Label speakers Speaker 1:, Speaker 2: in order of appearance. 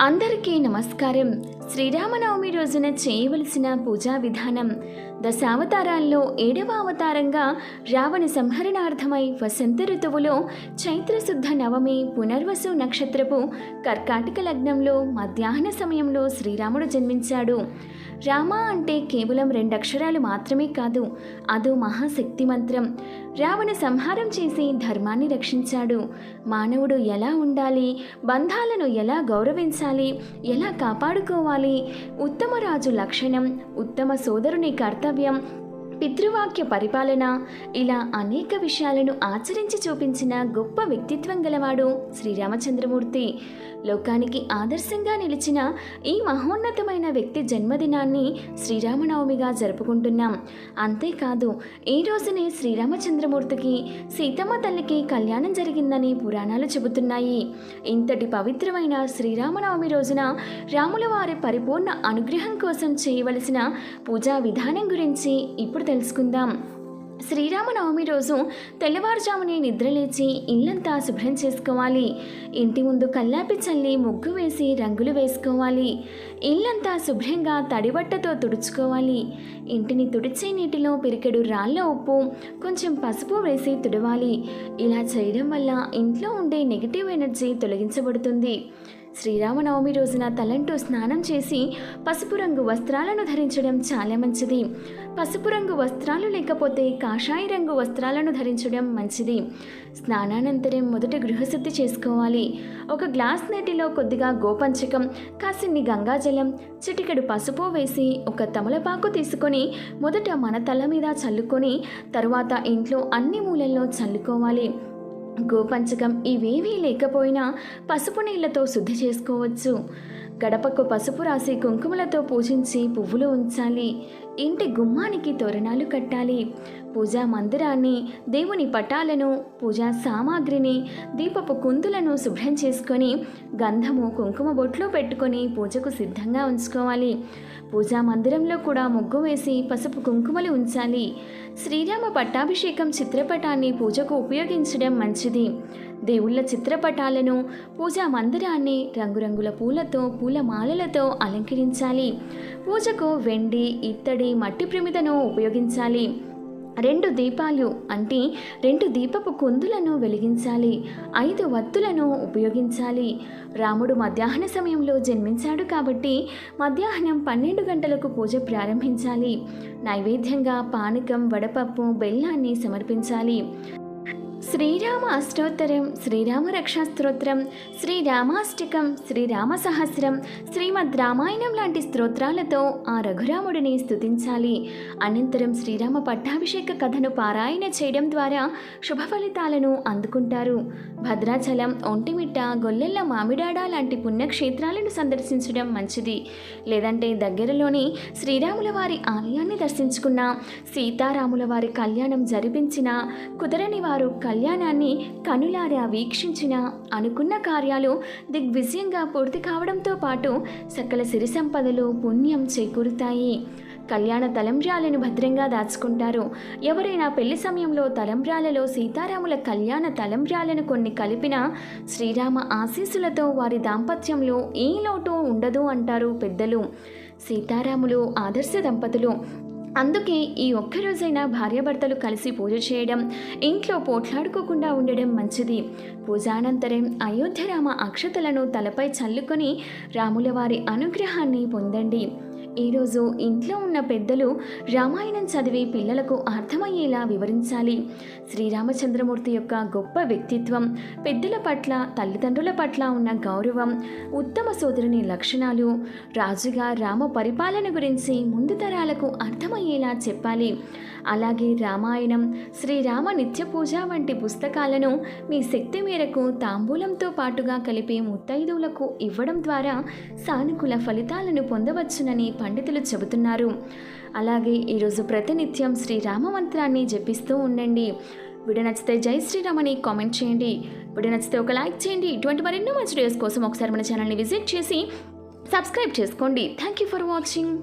Speaker 1: అందరికీ నమస్కారం. శ్రీరామనవమి రోజున చేయవలసిన పూజా విధానం. దశావతారాల్లో ఏడవ అవతారంగా రావణ సంహరణార్థమై వసంత ఋతువులో చైత్రశుద్ధ నవమి పునర్వసు నక్షత్రపు కర్కాటక లగ్నంలో మధ్యాహ్న సమయంలో శ్రీరాముడు జన్మించాడు. రామ అంటే కేవలం రెండు అక్షరాలు మాత్రమే కాదు అదో మహాశక్తి మంత్రం. రావణ సంహారం చేసి ధర్మాన్ని రక్షించాడు. మానవుడు ఎలా ఉండాలి? బంధాలను ఎలా గౌరవించాలి? ఎలా కాపాడుకోవాలి? ఉత్తమ రాజు లక్షణం ఉత్తమ సోదరుని కర్తవ్యం పితృవాక్య పరిపాలన ఇలా అనేక విషయాలను ఆచరించి చూపించిన గొప్ప వ్యక్తిత్వం గలవాడు శ్రీరామచంద్రమూర్తి లోకానికి ఆదర్శంగా నిలిచిన ఈ మహోన్నతమైన వ్యక్తి జన్మదినాన్ని శ్రీరామనవమిగా జరుపుకుంటున్నాం. అంతేకాదు ఈ రోజునే శ్రీరామచంద్రమూర్తికి సీతమ్మ తల్లికి కళ్యాణం జరిగిందని పురాణాలు చెబుతున్నాయి. ఇంతటి పవిత్రమైన శ్రీరామనవమి రోజున రాముల వారి పరిపూర్ణ అనుగ్రహం కోసం చేయవలసిన పూజా విధానం గురించి ఇప్పుడు తెలుసుకుందాం. శ్రీరామనవమి రోజు తెల్లవారుజామునే నిద్రలేచి ఇల్లంతా శుభ్రం చేసుకోవాలి. ఇంటి ముందు కల్లాపి చల్లి ముగ్గు వేసి రంగులు వేసుకోవాలి. ఇల్లంతా శుభ్రంగా తడిబట్టతో తుడుచుకోవాలి. ఇంటిని తుడిచే నీటిలో పిరికెడు రాళ్ళ ఉప్పు కొంచెం పసుపు వేసి తుడవాలి. ఇలా చేయడం వల్ల ఇంట్లో ఉండే నెగిటివ్ ఎనర్జీ తొలగించబడుతుంది. శ్రీరామనవమి రోజున తలంటూ స్నానం చేసి పసుపు రంగు వస్త్రాలను ధరించడం చాలా మంచిది. పసుపు రంగు వస్త్రాలు లేకపోతే కాషాయ రంగు వస్త్రాలను ధరించడం మంచిది. స్నానానంతరం మొదట గృహశుద్ధి చేసుకోవాలి. ఒక గ్లాస్ నీటిలో కొద్దిగా గోపంచకం కాసిన్ని గంగాజలం చిటికెడు పసుపు వేసి ఒక తమలపాకు తీసుకొని మొదట మన తల మీద చల్లుకొని తరువాత ఇంట్లో అన్ని మూలల్లో చల్లుకోవాలి. గోపంచకం ఇవేవీ లేకపోయినా పసుపు నీళ్ళతో శుద్ధి చేసుకోవచ్చు. గడపకు పసుపు రాసి కుంకుమలతో పూజించి పువ్వులు ఉంచాలి. ఇంటి గుమ్మానికి తోరణాలు కట్టాలి. పూజా మందిరాన్ని దేవుని పటాలను పూజా సామాగ్రిని దీపపు కుందులను శుభ్రం చేసుకొని గంధము కుంకుమ బొట్లు పెట్టుకొని పూజకు సిద్ధంగా ఉంచుకోవాలి. పూజా మందిరంలో కూడా ముగ్గు వేసి పసుపు కుంకుమలు ఉంచాలి. శ్రీరామ పట్టాభిషేకం చిత్రపటాన్ని పూజకు ఉపయోగించడం మంచిది. దేవుళ్ళ చిత్రపటాలను పూజా మందిరాన్ని రంగురంగుల పూలతో పూలమాలలతో అలంకరించాలి. పూజకు వెండి ఇత్తడి మట్టి ప్రమిదను ఉపయోగించాలి. రెండు దీపాలు అంటే రెండు దీపపు కుందులను వెలిగించాలి. ఐదు వత్తులను ఉపయోగించాలి. రాముడు మధ్యాహ్న సమయంలో జన్మించాడు కాబట్టి మధ్యాహ్నం పన్నెండు గంటలకు పూజ ప్రారంభించాలి. నైవేద్యంగా పానకం వడపప్పు బెల్లాన్ని సమర్పించాలి. శ్రీరామ అష్టోత్తరం శ్రీరామ రక్షాస్తోత్రం శ్రీరామాష్టకం శ్రీరామ సహస్రం శ్రీమద్ రామాయణం లాంటి స్తోత్రాలతో ఆ రఘురాముడిని స్తుతించాలి. అనంతరం శ్రీరామ పట్టాభిషేక కథను పారాయణ చేయడం ద్వారా శుభ ఫలితాలను అందుకుంటారు. భద్రాచలం ఒంటిమిట్ట గొల్లెల్ల మామిడాడ లాంటి పుణ్యక్షేత్రాలను సందర్శించడం మంచిది. లేదంటే దగ్గరలోని శ్రీరాముల వారి ఆలయాన్ని దర్శించుకున్న సీతారాముల వారి కళ్యాణం జరిపించిన కుదరని వారు కళ్యాణాన్ని కనులారా వీక్షించిన అనుకున్న కార్యాలు దిగ్విజయంగా పూర్తి కావడంతో పాటు సకల సిరి సంపదలు పుణ్యం చేకూరుతాయి. కళ్యాణ తలంబ్రాలను భద్రంగా దాచుకుంటారు. ఎవరైనా పెళ్ళి సమయంలో తలంబ్రాలలో సీతారాముల కళ్యాణ తలంబ్రాలను కొన్ని కలిపిన శ్రీరామ ఆశీస్సులతో వారి దాంపత్యంలో ఏ లోటు ఉండదు అంటారు పెద్దలు. సీతారాములు ఆదర్శ దంపతులు. అందుకే ఈ ఒక్కరోజైనా భార్యాభర్తలు కలిసి పూజ చేయడం ఇంట్లో పోట్లాడుకోకుండా ఉండడం మంచిది. పూజానంతరం అయోధ్యరామ అక్షతలను తలపై చల్లుకొని రాముల వారి అనుగ్రహాన్ని పొందండి. ఈరోజు ఇంట్లో ఉన్న పెద్దలు రామాయణం చదివి పిల్లలకు అర్థమయ్యేలా వివరించాలి. శ్రీరామచంద్రమూర్తి యొక్క గొప్ప వ్యక్తిత్వం పెద్దల పట్ల తల్లిదండ్రుల పట్ల ఉన్న గౌరవం ఉత్తమ సోదరుని లక్షణాలు రాజుగా రామ పరిపాలన గురించి ముందు తరాలకు అర్థమయ్యేలా చెప్పాలి. అలాగే రామాయణం శ్రీరామ నిత్య పూజ వంటి పుస్తకాలను మీ శక్తి మేరకు తాంబూలంతో పాటుగా కలిపి ముత్తైదువులకు ఇవ్వడం ద్వారా సానుకూల ఫలితాలను పొందవచ్చునని పండితులు చెబుతున్నారు. అలాగే ఈరోజు ప్రతినిత్యం శ్రీరామ మంత్రాన్ని జపిస్తూ ఉండండి. వీడియో నచ్చితే జై శ్రీరామ్ అని కామెంట్ చేయండి. వీడియో నచ్చితే ఒక లైక్ చేయండి. ఇటువంటి మరెన్నో మంచి వీడియోస్ కోసం ఒకసారి మన ఛానల్ని విజిట్ చేసి సబ్స్క్రైబ్ చేసుకోండి. Thank you for watching.